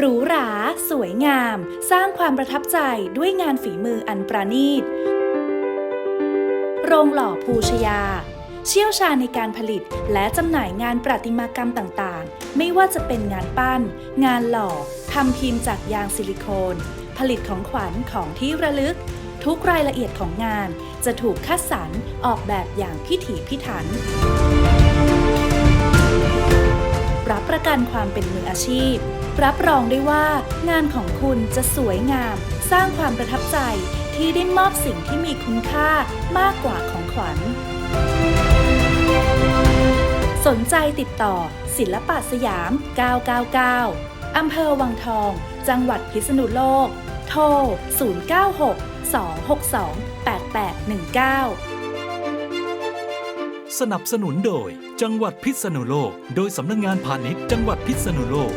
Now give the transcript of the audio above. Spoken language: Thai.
หรูหรา สวยงาม สร้างความประทับใจด้วยงานฝีมืออันประณีต โรงหล่อภูชยา เชี่ยวชาญในการผลิตและจำหน่ายงานประติมากรรมต่างๆ ไม่ว่าจะเป็นงานปั้น งานหล่อทำพิมพ์จากยางซิลิโคน ผลิตของขวัญของที่ระลึก ทุกรายละเอียดของงานจะถูกคัดสรรออกแบบอย่างพิถีพิถัน ประกันความเป็นมืออาชีพ รับรองได้ว่างานของคุณจะสวยงาม สร้างความประทับใจที่ได้มอบสิ่งที่มีคุณค่ามากกว่าของขวัญ สนใจติดต่อ ศิลปะสยาม 999 อำเภอวังทอง จังหวัดพิษณุโลก โทร 096 262 8819 สนับสนุนโดย จังหวัดพิษณุโลก โดยสำนักงงานพาณิชย์จังหวัดพิษณุโลก